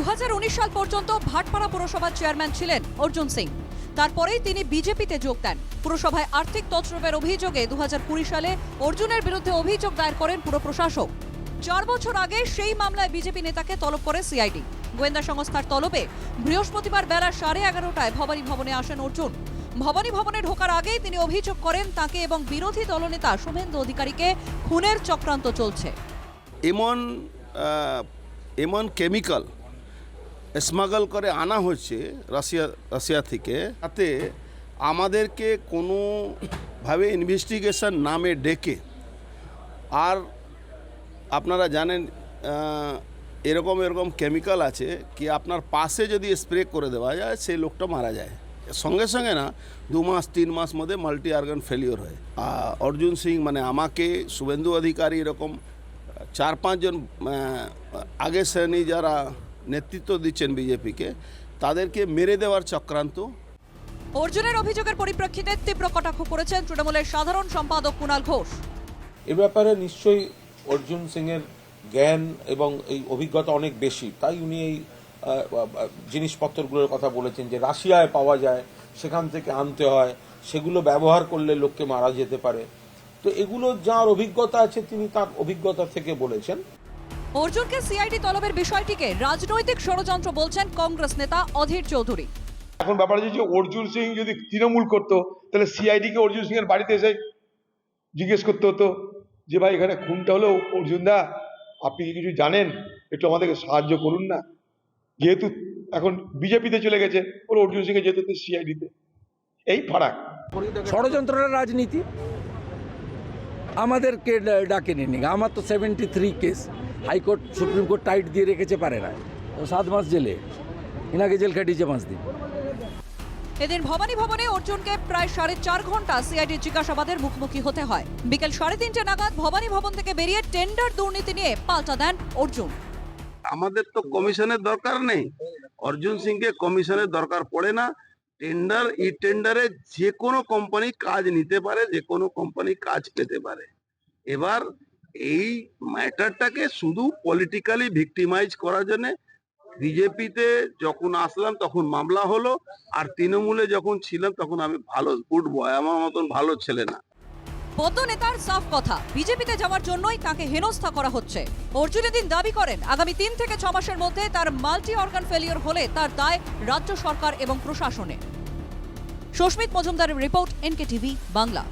দুহাজার উনিশ সাল পর্যন্ত ভাটপাড়া পুরসভার চেয়ারম্যান ছিলেন অর্জুন সিং। তারপরেই তিনি বিজেপিতে যোগ দেন। পুরসভায় আর্থিক তছরূপের অভিযোগে দুহাজার কুড়ি সালে অর্জুনের বিরুদ্ধে অভিযোগ দায়ের করেন পুর প্রশাসক। চার বছর আগে সেই মামলায় বিজেপি নেতাকে তলব করে সিআইডি। গোয়েন্দা সংস্থার তলবে বৃহস্পতিবার বেলা সাড়ে এগারোটায় ভবানী ভবনে আসেন অর্জুন। ভবানী ভবনে ঢোকার আগেই তিনি অভিযোগ করেন, তাকে এবং বিরোধী দলনেতা শুভেন্দু অধিকারীকে খুনের চক্রান্ত চলছে। এমন এমন কেমিক্যাল স্মাগল করে আনা হচ্ছে রাশিয়া রাশিয়া থেকে। তাতে আমাদেরকে কোনোভাবে ইনভেস্টিগেশন নামে ডেকে। আর আপনারা জানেন এরকম এরকম কেমিক্যাল আছে কি আপনার পাশে যদি স্প্রে করে দেওয়া যায়, সেই লোকটা মারা যায়। সঙ্গে সঙ্গে না, দু মাস, তিন মাস মধ্যে মাল্টি অর্গান ফেলিওর হয় অর্জুন সিং মানে আমাকে, শুভেন্দু অধিকারী এরকম, চার পাঁচজন আগে শ্রেণি যারা নেতৃত্ব দিচ্ছেন বিজেপিকে তাদেরকে মেরে দেওয়ার চক্রান্ত। অর্জুনের অভিযোগের পরিপ্রেক্ষিতে তীব্র কটাক্ষ করেছেন তৃণমূলের সাধারণ সম্পাদক কুণাল ঘোষ। এ ব্যাপারে নিশ্চয়ই অর্জুন সিং এর জ্ঞান এবং এই অভিজ্ঞতা অনেক বেশি। তাই উনি এই জিনিসপত্রগুলোর কথা বলেছেন যে রাশিয়ায় পাওয়া যায় সেখান থেকে আনতে হয় সেগুলো ব্যবহার করলে লোককে মারা যেতে পারে। তো এগুলো যার অভিজ্ঞতা আছে তিনি তার অভিজ্ঞতা থেকে বলেছেন। অর্জুনকে সিআইডি তলবের বিষয়টিকে রাজনৈতিক ষড়যন্ত্র বলছেন কংগ্রেস নেতা অধীর চৌধুরী। এখন ব্যাপার হচ্ছে যে অর্জুন সিং যদি তৃণমূল করতো তাহলে সিআইডি কে অর্জুন সিং এর বাড়িতে এসে জিজ্ঞেস করতে হতো যে ভাই এখানে খুনটা হলো? অর্জুন দা আপনি কি কিছু জানেন? একটু আমাদেরকে সাহায্য করুন না। যেহেতু এখন বিজেপিতে চলে গেছে ওর অর্জুন সিং এ যেতে সিআইডিতে। এই ফারাক। ষড়যন্ত্রটা রাজনীতি আমাদেরকে ডা- ডাকে নিন আমার তো seventy three case high court supreme court tight দিয়ে রেখেছে পারে না। সাত মাস জেলে। ইনাকে জেল কাটিয়েছে পাঁচ দিন। এদিন ভবানী ভবনে অর্জুনকে প্রায় সাড়ে চার ঘণ্টা সিআইডি জিজ্ঞাসাবাদের মুখোমুখি হতে হয়। বিকেল সাড়ে তিনটে নাগাদ ভবানী ভবন থেকে বেরিয়ে টেন্ডার দুর্নীতি নিয়ে পাল্টা দেন অর্জুন। আমাদের তো কমিশনের দরকার নেই। অর্জুন সিংকে কমিশনের দরকার পড়ে না। টেন্ডার ই টেন্ডারে যে কোনো কোম্পানি কাজ নিতে পারে যে কোনো কোম্পানি কাজ পেতে পারে। এবার এই ম্যাটারটাকে শুধু পলিটিক্যালি ভিক্টিমাইজ করার জন্য বিজেপিতে যখন আসলাম তখন মামলা হলো, আর তৃণমূলে যখন ছিলাম তখন আমি ভালো গুড বয় আমার মতন ভালো ছেলে না। পদ্ম নেতার সাফ কথা, বিজেপিতে যাওয়ার জন্যই তাকে হেনস্থা করা হচ্ছে। অর্জুন এদিন দাবি করেন, আগামী তিন থেকে ছ মাসের মধ্যে তার মাল্টি অর্গান ফেলিওর হলে তার দায় রাজ্য সরকার এবং প্রশাসনের সুস্মিত মজুমদারের রিপোর্ট এনকে টিভি বাংলা।